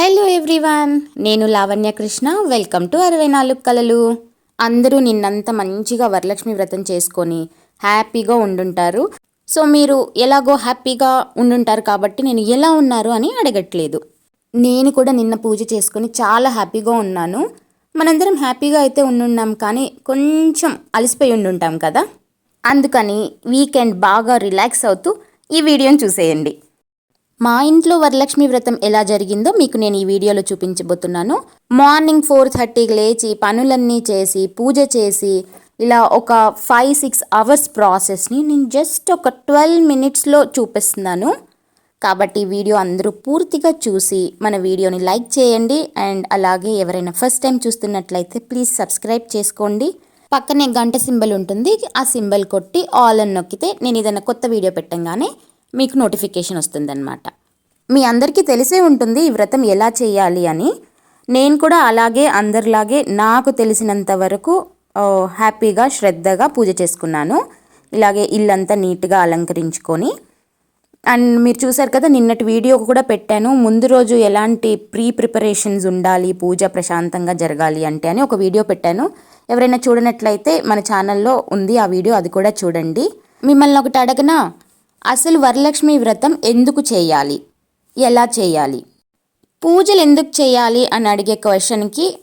Hello everyone నేను Lavanya Krishna. Welcome to అరవై నాలుగు కలలు. అందరూ నిన్నంత మంచిగా వరలక్ష్మి వ్రతం చేసుకొని హ్యాపీగా ఉండుంటారు. సో మీరు ఎలాగో హ్యాపీగా ఉండుంటారు కాబట్టి నేను ఎలా ఉన్నారు అని అడగట్లేదు. నేను కూడా నిన్న పూజ చేసుకొని చాలా హ్యాపీగా ఉన్నాను. మనందరం హ్యాపీగా అయితే ఉండున్నాం కానీ కొంచెం అలసిపోయి ఉండుంటాం కదా. అందుకని వీకెండ్ బాగా రిలాక్స్ అవుతూ ఈ వీడియోని చూసేయండి. మా ఇంట్లో వరలక్ష్మి వ్రతం ఎలా జరిగిందో మీకు నేను ఈ వీడియోలో చూపించబోతున్నాను. మార్నింగ్ ఫోర్ థర్టీకి లేచి పనులన్నీ చేసి పూజ చేసి ఇలా ఒక ఫైవ్ సిక్స్ అవర్స్ ప్రాసెస్ని నేను జస్ట్ ఒక ట్వెల్వ్ మినిట్స్లో చూపిస్తున్నాను. కాబట్టి వీడియో అందరూ పూర్తిగా చూసి మన వీడియోని లైక్ చేయండి. అండ్ అలాగే ఎవరైనా ఫస్ట్ టైం చూస్తున్నట్లయితే ప్లీజ్ సబ్స్క్రైబ్ చేసుకోండి. పక్కనే గంట సింబల్ ఉంటుంది. ఆ సింబల్ కొట్టి ఆల్ అని నొక్కితే నేను ఏదైనా కొత్త వీడియో పెట్టంగానే మీకు నోటిఫికేషన్ వస్తుందన్నమాట. మీ అందరికీ తెలిసే ఉంటుంది ఈ వ్రతం ఎలా చేయాలి అని. నేను కూడా అలాగే అందరిలాగే నాకు తెలిసినంత వరకు హ్యాపీగా శ్రద్ధగా పూజ చేసుకున్నాను. ఇలాగే ఇల్లంతా నీట్గా అలంకరించుకొని. అండ్ మీరు చూసారు కదా నిన్నటి వీడియో కూడా పెట్టాను. ముందు రోజు ఎలాంటి ప్రీ ప్రిపరేషన్స్ ఉండాలి పూజ ప్రశాంతంగా జరగాలి అంటే అని ఒక వీడియో పెట్టాను. ఎవరైనా చూడనట్లయితే మన ఛానల్లో ఉంది ఆ వీడియో అది కూడా చూడండి. మిమ్మల్ని ఒకటి అడగనా? అసలు వరలక్ష్మి వ్రతం ఎందుకు చేయాలి? ఎలా చేయాలి? పూజలు ఎందుకు చేయాలి అని అడిగే క్వశ్చన్కి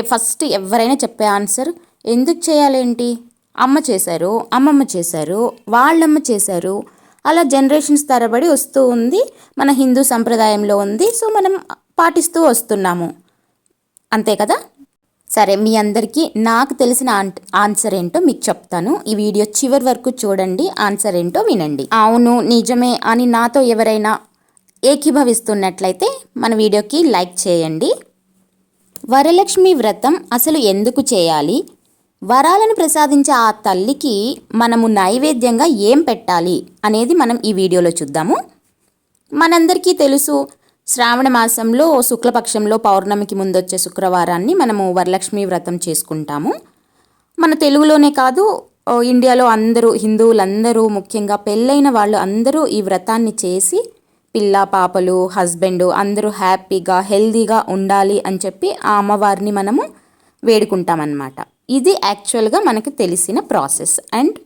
ఫస్ట్ ఎవరైనా చెప్పే ఆన్సర్ ఎందుకు చేయాలేంటి? అమ్మ చేశారు అమ్మమ్మ చేశారు వాళ్ళమ్మ చేశారు. అలా జనరేషన్స్ తరబడి వస్తూ ఉంది మన హిందూ సంప్రదాయంలో ఉంది సో మనం పాటిస్తూ వస్తున్నాము. అంతే కదా? సరే మీ అందరికీ నాకు తెలిసిన ఆన్- ఆన్సర్ ఏంటో మీకు చెప్తాను. ఈ వీడియో చివరి వరకు చూడండి ఆన్సర్ ఏంటో వినండి. అవును నిజమే అని నాతో ఎవరైనా ఏకీభవిస్తున్నట్లయితే మన వీడియోకి లైక్ చేయండి. వరలక్ష్మి వ్రతం అసలు ఎందుకు చేయాలి? వరాలను ప్రసాదించే ఆ తల్లికి మనము నైవేద్యంగా ఏం పెట్టాలి అనేది మనం ఈ వీడియోలో చూద్దాము. మనందరికీ తెలుసు శ్రావణ మాసంలో శుక్లపక్షంలో పౌర్ణమికి ముందొచ్చే శుక్రవారాన్ని మనము వరలక్ష్మి వ్రతం చేసుకుంటాము. మన తెలుగులోనే కాదు ఇండియాలో అందరూ హిందువులందరూ ముఖ్యంగా పెళ్ళైన వాళ్ళు అందరూ ఈ వ్రతాన్ని చేసి పిల్ల పాపలు హస్బెండ్ అందరూ హ్యాపీగా హెల్దీగా ఉండాలి అని చెప్పి ఆ అమ్మవారిని మనము వేడుకుంటామన్నమాట. ఇది యాక్చువల్గా మనకు తెలిసిన ప్రాసెస్ అండ్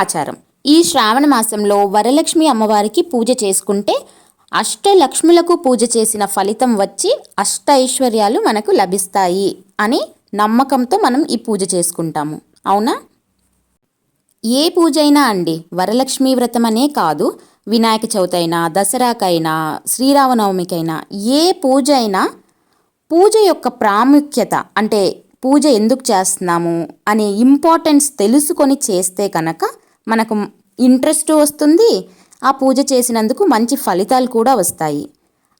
ఆచారం. ఈ శ్రావణ మాసంలో వరలక్ష్మి అమ్మవారికి పూజ చేసుకుంటే అష్టలక్ష్ములకు పూజ చేసిన ఫలితం వచ్చి అష్ట ఐశ్వర్యాలు మనకు లభిస్తాయి అని నమ్మకంతో మనం ఈ పూజ చేసుకుంటాము. అవునా? ఏ పూజ అయినా అండి వరలక్ష్మి వ్రతం అనే కాదు వినాయక చవితి అయినా దసరాకైనా శ్రీరామనవమికైనా ఏ పూజ అయినా పూజ యొక్క ప్రాముఖ్యత అంటే పూజ ఎందుకు చేస్తున్నాము అనే ఇంపార్టెన్స్ తెలుసుకొని చేస్తే కనుక మనకు ఇంట్రెస్ట్ వస్తుంది. ఆ పూజ చేసినందుకు మంచి ఫలితాలు కూడా వస్తాయి.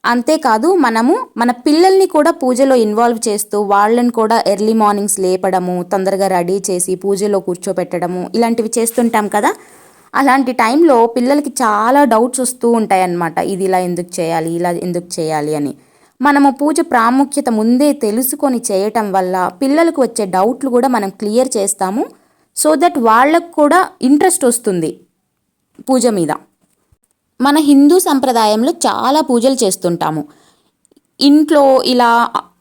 అంతేకాదు మనము మన పిల్లల్ని కూడా పూజలో ఇన్వాల్వ్ చేస్తూ వాళ్ళని కూడా ఎర్లీ మార్నింగ్స్ లేపడము తొందరగా రెడీ చేసి పూజలో కూర్చోపెట్టడము ఇలాంటివి చేస్తుంటాం కదా. అలాంటి టైంలో పిల్లలకి చాలా డౌట్స్ వస్తూ ఉంటాయన్నమాట. ఇది ఇలా ఎందుకు చేయాలి ఇలా ఎందుకు చేయాలి అని. మనము పూజ ప్రాముఖ్యత ముందే తెలుసుకొని చేయటం వల్ల పిల్లలకు వచ్చే డౌట్లు కూడా మనం క్లియర్ చేస్తాము. సో దట్ వాళ్ళకు కూడా ఇంట్రెస్ట్ వస్తుంది పూజ మీద. మన హిందూ సంప్రదాయంలో చాలా పూజలు చేస్తుంటాము. ఇంట్లో ఇలా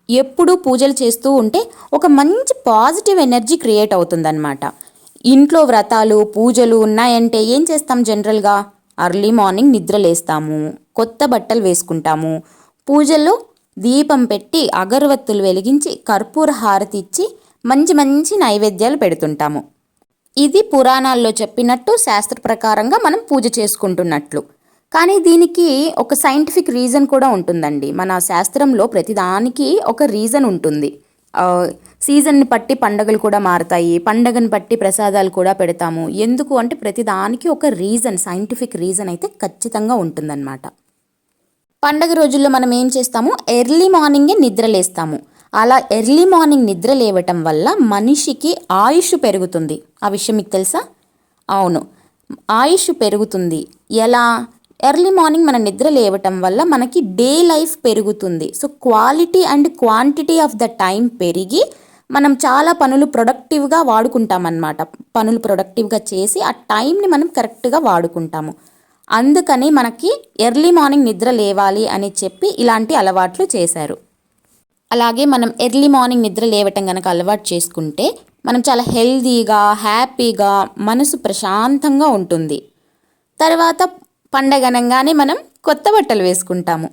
ఎప్పుడూ పూజలు చేస్తూ ఉంటే ఒక మంచి పాజిటివ్ ఎనర్జీ క్రియేట్ అవుతుందన్నమాట. ఇంట్లో వ్రతాలు పూజలు ఉన్నాయంటే ఏం చేస్తాం జనరల్గా? అర్లీ మార్నింగ్ నిద్రలేస్తాము కొత్త బట్టలు వేసుకుంటాము పూజల్లో దీపం పెట్టి అగరవత్తులు వెలిగించి కర్పూర హారతి ఇచ్చి మంచి మంచి నైవేద్యాలు పెడుతుంటాము. ఇది పురాణాల్లో చెప్పినట్టు శాస్త్ర ప్రకారంగా మనం పూజ చేసుకుంటున్నట్లు. కానీ దీనికి ఒక సైంటిఫిక్ రీజన్ కూడా ఉంటుందండి. మన శాస్త్రంలో ప్రతిదానికి ఒక రీజన్ ఉంటుంది. సీజన్ని బట్టి పండగలు కూడా మారుతాయి. పండగను బట్టి ప్రసాదాలు కూడా పెడతాము. ఎందుకు అంటే ప్రతిదానికి ఒక రీజన్ సైంటిఫిక్ రీజన్ అయితే ఖచ్చితంగా ఉంటుందన్నమాట. పండగ రోజుల్లో మనం ఏం చేస్తాము? ఎర్లీ మార్నింగే నిద్ర లేస్తాము. అలా ఎర్లీ మార్నింగ్ నిద్ర లేవటం వల్ల మనిషికి ఆయుష్ పెరుగుతుంది. ఆ విషయం మీకు తెలుసా? అవును. ఆయుష్ పెరుగుతుంది. ఎలా? ఎర్లీ మార్నింగ్ మన నిద్ర లేవటం వల్ల మనకి డే లైఫ్ పెరుగుతుంది. So quality and quantity of the time పెరిగి మనం చాలా పనులు ప్రొడక్టివ్గా వాడుకుంటాం అన్నమాట పనులు ప్రొడక్టివ్గా చేసి ఆ టైంని మనం కరెక్ట్గా వాడుకుంటాము. అందుకని మనకి ఎర్లీ మార్నింగ్ నిద్ర లేవాలి అని చెప్పి ఇలాంటి అలవాట్లు చేశారు. అలాగే మనం ఎర్లీ మార్నింగ్ నిద్ర లేవటం కనుక అలవాటు చేసుకుంటే మనం చాలా హెల్దీగా హ్యాపీగా మనసు ప్రశాంతంగా ఉంటుంది. తర్వాత పండగనంగానే మనం కొత్త బట్టలు వేసుకుంటాము.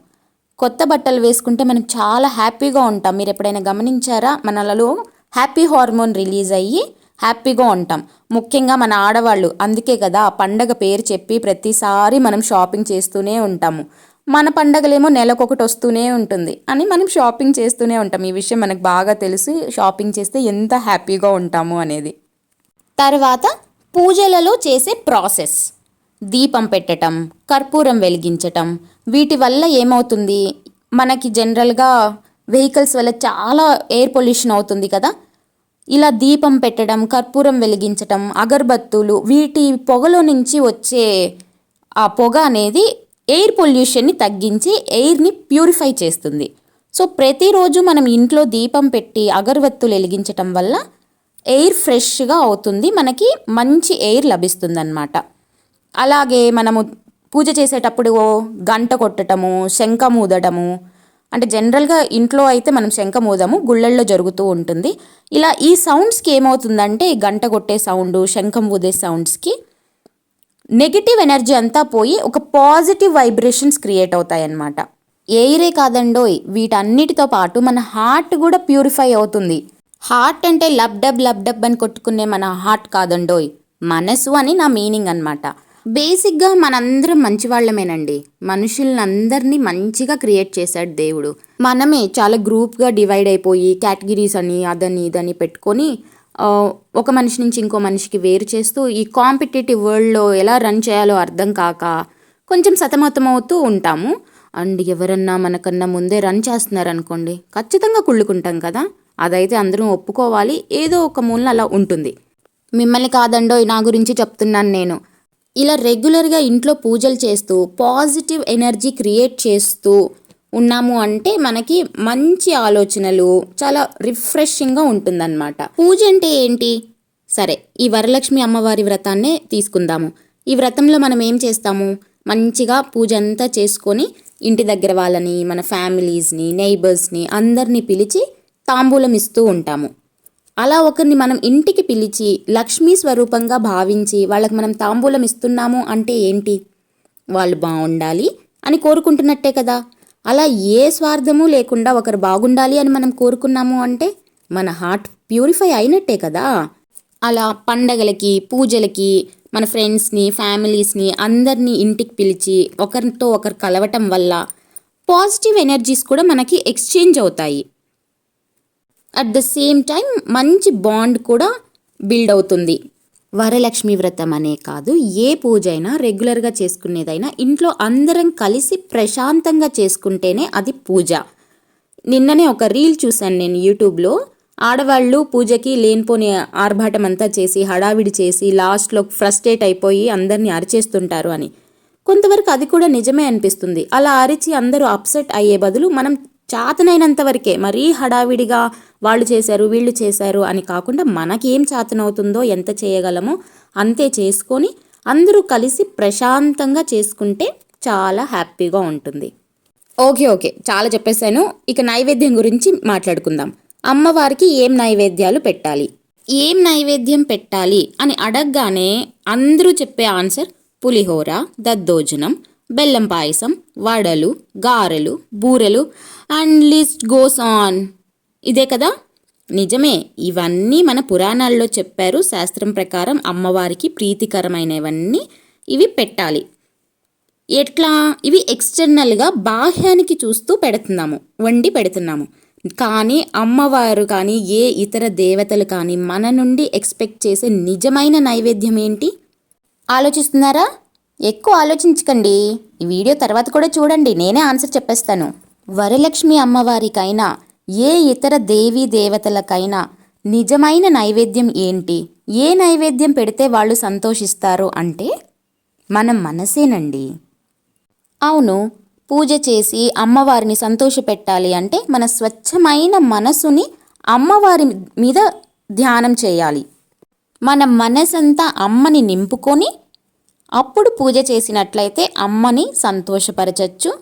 కొత్త బట్టలు వేసుకుంటే మనం చాలా హ్యాపీగా ఉంటాం. మీరు ఎప్పుడైనా గమనించారా? మనలలో హ్యాపీ హార్మోన్ రిలీజ్ అయ్యి హ్యాపీగా ఉంటాం. ముఖ్యంగా మన ఆడవాళ్ళు. అందుకే కదా ఆ పండగ పేరు చెప్పి ప్రతిసారి మనం షాపింగ్ చేస్తూనే ఉంటాము. మన పండగలేమో నెలకొకటి వస్తూనే ఉంటుంది అని మనం షాపింగ్ చేస్తూనే ఉంటాం. ఈ విషయం మనకు బాగా తెలుసు. షాపింగ్ చేస్తే ఎంత హ్యాపీగా ఉంటాము అనేది. తర్వాత పూజలలో చేసే ప్రాసెస్. దీపం పెట్టటం కర్పూరం వెలిగించటం. వీటి వల్ల ఏమవుతుంది? మనకి జనరల్గా వెహికల్స్ వల్ల చాలా ఎయిర్ పొల్యూషన్ అవుతుంది కదా? ఇలా దీపం పెట్టడం కర్పూరం వెలిగించటం అగరబత్తులు వీటి పొగలో నుంచి వచ్చే ఆ పొగ అనేది ఎయిర్ పొల్యూషన్ని తగ్గించి ఎయిర్ని ప్యూరిఫై చేస్తుంది. సో ప్రతిరోజు మనం ఇంట్లో దీపం పెట్టి అగరబత్తులు వెలిగించటం వల్ల ఎయిర్ ఫ్రెష్గా అవుతుంది. మనకి మంచి ఎయిర్ లభిస్తుందన్నమాట. అలాగే మనము పూజ చేసేటప్పుడు గంట కొట్టడము శంఖం ఊదటము అంటే జనరల్గా ఇంట్లో అయితే మనం శంఖం ఊదము గుళ్ళల్లో జరుగుతూ ఉంటుంది. ఇలా ఈ సౌండ్స్కి ఏమవుతుందంటే గంట కొట్టే సౌండ్ శంఖం ఊదే సౌండ్స్కి నెగిటివ్ ఎనర్జీ అంతా పోయి ఒక పాజిటివ్ వైబ్రేషన్స్ క్రియేట్ అవుతాయి అన్నమాట ఎయిరే కాదండోయ్ వీటన్నిటితో పాటు మన హార్ట్ కూడా ప్యూరిఫై అవుతుంది. హార్ట్ అంటే లబ్డబ్ లబ్డబ్ లబ్ డబ్ అని కొట్టుకునే మన హార్ట్ కాదండోయ్ మనసు అని నా మీనింగ్ అనమాట బేసిక్గా మనందరం మంచివాళ్ళమేనండి. మనుషులందరినీ మంచిగా క్రియేట్ చేశాడు దేవుడు. మనమే చాలా గ్రూప్గా డివైడ్ అయిపోయి కేటగిరీస్ అని అదని ఇదని పెట్టుకొని ఒక మనిషి నుంచి ఇంకో మనిషికి వేరు చేస్తూ ఈ కాంపిటేటివ్ వరల్డ్లో ఎలా రన్ చేయాలో అర్థం కాక కొంచెం సతమతమవుతూ ఉంటాము. అండ్ ఎవరన్నా మనకన్నా ముందే రన్ చేస్తున్నారనుకోండి ఖచ్చితంగా కుళ్ళుకుంటాం కదా. అదైతే అందరం ఒప్పుకోవాలి. ఏదో ఒక మూలన అలా ఉంటుంది. మిమ్మల్ని కాదండో నా గురించి చెప్తున్నాను నేను. ఇలా రెగ్యులర్గా ఇంట్లో పూజలు చేస్తూ పాజిటివ్ ఎనర్జీ క్రియేట్ చేస్తూ ఉన్నాము అంటే మనకి మంచి ఆలోచనలు చాలా రిఫ్రెషింగ్గా ఉంటుందన్నమాట. పూజ అంటే ఏంటి? సరే ఈ వరలక్ష్మి అమ్మవారి వ్రతాన్నే తీసుకుందాము. ఈ వ్రతంలో మనం ఏం చేస్తాము? మంచిగా పూజ అంతా చేసుకొని ఇంటి దగ్గర వాళ్ళని మన ఫ్యామిలీస్ని నైబర్స్ని అందరినీ పిలిచి తాంబూలం ఇస్తూ ఉంటాము. అలా ఒకరిని మనం ఇంటికి పిలిచి లక్ష్మీ స్వరూపంగా భావించి వాళ్ళకి మనం తాంబూలం ఇస్తున్నాము అంటే ఏంటి? వాళ్ళు బాగుండాలి అని కోరుకుంటున్నట్టే కదా. అలా ఏ స్వార్థము లేకుండా ఒకరు బాగుండాలి అని మనం కోరుకున్నాము అంటే మన హార్ట్ ప్యూరిఫై అయినట్టే కదా. అలా పండగలకి పూజలకి మన ఫ్రెండ్స్ని ఫ్యామిలీస్ని అందరినీ ఇంటికి పిలిచి ఒకరితో ఒకరు కలవటం వల్ల పాజిటివ్ ఎనర్జీస్ కూడా మనకి ఎక్స్చేంజ్ అవుతాయి. అట్ ద సేమ్ టైం మంచి బాండ్ కూడా బిల్డ్ అవుతుంది. వరలక్ష్మి వ్రతం అనే కాదు ఏ పూజ అయినా రెగ్యులర్గా చేసుకునేదైనా ఇంట్లో అందరం కలిసి ప్రశాంతంగా చేసుకుంటేనే అది పూజ. నిన్ననే ఒక రీల్ చూశాను నేను యూట్యూబ్లో ఆడవాళ్ళు పూజకి లేనిపోని ఆర్భాటం అంతా చేసి హడావిడి చేసి లాస్ట్లో ఫ్రస్ట్రేట్ అయిపోయి అందరినీ అరిచేస్తుంటారు అని. కొంతవరకు అది కూడా నిజమే అనిపిస్తుంది. అలా అరిచి అందరూ అప్సెట్ అయ్యే బదులు మనం చాతనైనంత వరకే మరీ హడావిడిగా వాళ్ళు చేశారు వీళ్ళు చేశారు అని కాకుండా మనకేం చాతనవుతుందో ఎంత చేయగలమో అంతే చేసుకొని అందరూ కలిసి ప్రశాంతంగా చేసుకుంటే చాలా హ్యాపీగా ఉంటుంది. Okay okay. చాలా చెప్పేశాను. ఇక నైవేద్యం గురించి మాట్లాడుకుందాం. అమ్మవారికి ఏం నైవేద్యాలు పెట్టాలి? ఏం నైవేద్యం పెట్టాలి అని అడగగానే అందరూ చెప్పే ఆన్సర్ పులిహోర దద్దోజనం బెల్లం పాయసం వడలు గారెలు బూరెలు అండ్ లిస్ట్ గోస్ ఆన్. ఇదే కదా? నిజమే ఇవన్నీ మన పురాణాల్లో చెప్పారు. శాస్త్రం ప్రకారం అమ్మవారికి ప్రీతికరమైనవన్నీ ఇవి పెట్టాలి. ఎట్లా? ఇవి ఎక్స్టర్నల్గా బాహ్యానికి చూస్తూ పెడుతున్నాము వండి పెడుతున్నాము. కానీ అమ్మవారు కానీ ఏ ఇతర దేవతలు కానీ మన నుండి ఎక్స్పెక్ట్ చేసే నిజమైన నైవేద్యం ఏంటి? ఆలోచిస్తున్నారా? ఎక్కువ ఆలోచించకండి. ఈ వీడియో తర్వాత కూడా చూడండి నేనే ఆన్సర్ చెప్పేస్తాను. వరలక్ష్మి అమ్మవారికైనా ఏ ఇతర దేవీ దేవతలకైనా నిజమైన నైవేద్యం ఏంటి? ఏ నైవేద్యం పెడితే వాళ్ళు సంతోషిస్తారు అంటే మన మనసేనండి. అవును పూజ చేసి అమ్మవారిని సంతోషపెట్టాలి అంటే మన స్వచ్ఛమైన మనసుని అమ్మవారి మీద ధ్యానం చేయాలి. మన మనసంతా అమ్మని నింపుకొని అప్పుడు పూజ చేసినట్లయితే అమ్మని సంతోషపరచచ్చు.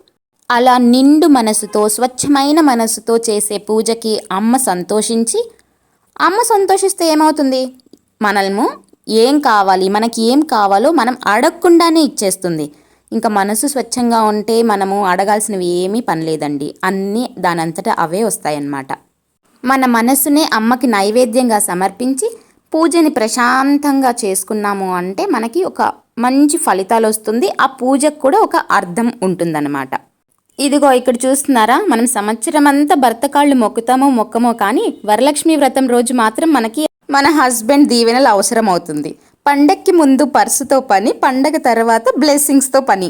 అలా నిండు మనసుతో స్వచ్ఛమైన మనసుతో చేసే పూజకి అమ్మ సంతోషించి అమ్మ సంతోషిస్తే ఏమవుతుంది? మనల్ము ఏం కావాలి మనకి ఏం కావాలో మనం అడగకుండానే ఇచ్చేస్తుంది. ఇంకా మనసు స్వచ్ఛంగా ఉంటే మనము అడగాల్సినవి ఏమీ పనిలేదండి అన్నీ దానంతటా అవే వస్తాయన్నమాట. మన మనసునే అమ్మకి నైవేద్యంగా సమర్పించి పూజని ప్రశాంతంగా చేసుకున్నాము అంటే మనకి ఒక మంచి ఫలితాలు వస్తుంది. ఆ పూజకు కూడా ఒక అర్థం ఉంటుందన్నమాట. ఇదిగో ఇక్కడ చూస్తున్నారా? మనం సంవత్సరం అంతా భర్త కాళ్ళు మొక్కుతామో మొక్కమో కానీ వరలక్ష్మి వ్రతం రోజు మాత్రం మనకి మన హస్బెండ్ దీవెనలు అవసరం అవుతుంది పండక్కి ముందు పర్సుతో పని పండగ తర్వాత బ్లెస్సింగ్స్తో పని.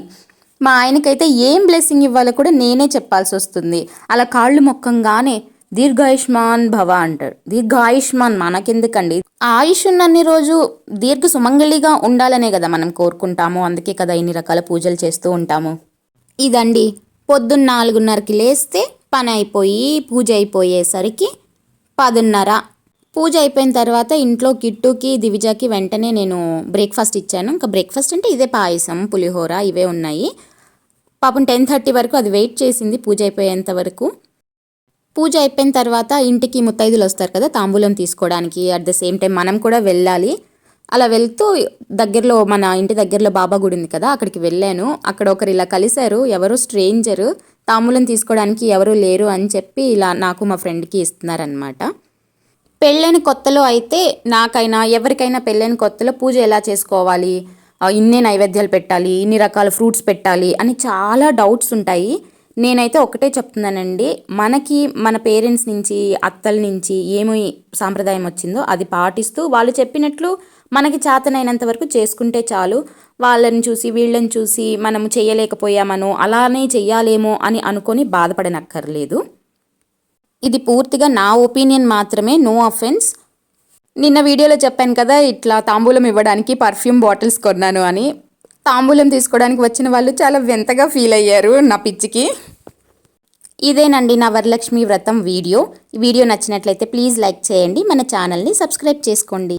మా ఆయనకైతే ఏం బ్లెస్సింగ్ ఇవ్వాలో కూడా నేనే చెప్పాల్సి వస్తుంది. అలా కాళ్ళు మొక్కంగానే దీర్ఘాయుష్మాన్ భవ అంటారు దీర్ఘాయుష్మాన్ మనకెందుకండి? ఆయుష్ ఉన్నన్ని రోజు దీర్ఘ సుమంగళిగా ఉండాలనే కదా మనం కోరుకుంటాము. అందుకే కదా ఇన్ని రకాల పూజలు చేస్తూ ఉంటాము. ఇదండి పొద్దున్న నాలుగున్నరకి లేస్తే పని అయిపోయి పూజ అయిపోయేసరికి పదున్నర. పూజ అయిపోయిన తర్వాత ఇంట్లో కిట్టుకి దివిజాకి వెంటనే నేను బ్రేక్ఫాస్ట్ ఇచ్చాను. ఇంకా బ్రేక్ఫాస్ట్ అంటే ఇదే పాయసం పులిహోర ఇవే ఉన్నాయి. పాపం టెన్ థర్టీ వరకు అది వెయిట్ చేసింది పూజ అయిపోయేంత వరకు. పూజ అయిపోయిన తర్వాత ఇంటికి ముత్తైదులు వస్తారు కదా తాంబూలం తీసుకోవడానికి. అట్ ద సేమ్ టైం మనం కూడా వెళ్ళాలి. అలా వెళ్తూ దగ్గరలో మన ఇంటి దగ్గరలో బాబా గుడి ఉంది కదా అక్కడికి వెళ్ళాను. అక్కడ ఒకరు ఇలా కలిశారు. ఎవరు స్ట్రేంజరు తాములను తీసుకోవడానికి ఎవరు లేరు అని చెప్పి ఇలా నాకు మా ఫ్రెండ్కి ఇస్తున్నారనమాట పెళ్ళైన కొత్తలో అయితే నాకైనా ఎవరికైనా పెళ్ళైన కొత్తలో పూజ ఎలా చేసుకోవాలి? ఇన్నే నైవేద్యాలు పెట్టాలి ఇన్ని రకాల ఫ్రూట్స్ పెట్టాలి అని చాలా డౌట్స్ ఉంటాయి. నేనైతే ఒకటే చెప్తున్నానండి మనకి మన పేరెంట్స్ నుంచి అత్తల నుంచి ఏమి సాంప్రదాయం వచ్చిందో అది పాటిస్తూ వాళ్ళు చెప్పినట్లు మనకి చేతనైనంత వరకు చేసుకుంటే చాలు. వాళ్ళని చూసి వీళ్ళని చూసి మనము చేయలేకపోయామనో అలానే చెయ్యాలేమో అని అనుకొని బాధపడనక్కర్లేదు. ఇది పూర్తిగా నా ఒపీనియన్ మాత్రమే నో అఫెన్స్. నిన్న వీడియోలో చెప్పాను కదా ఇట్లా తాంబూలం ఇవ్వడానికి పర్ఫ్యూమ్ బాటిల్స్ కొన్నాను అని. తాంబూలం తీసుకోవడానికి వచ్చిన వాళ్ళు చాలా వింతగా ఫీల్ అయ్యారు నా పిచ్చికి. ఇదేనండి నా వరలక్ష్మి వ్రతం వీడియో. వీడియో నచ్చినట్లయితే ప్లీజ్ లైక్ చేయండి మన ఛానల్ని సబ్స్క్రైబ్ చేసుకోండి.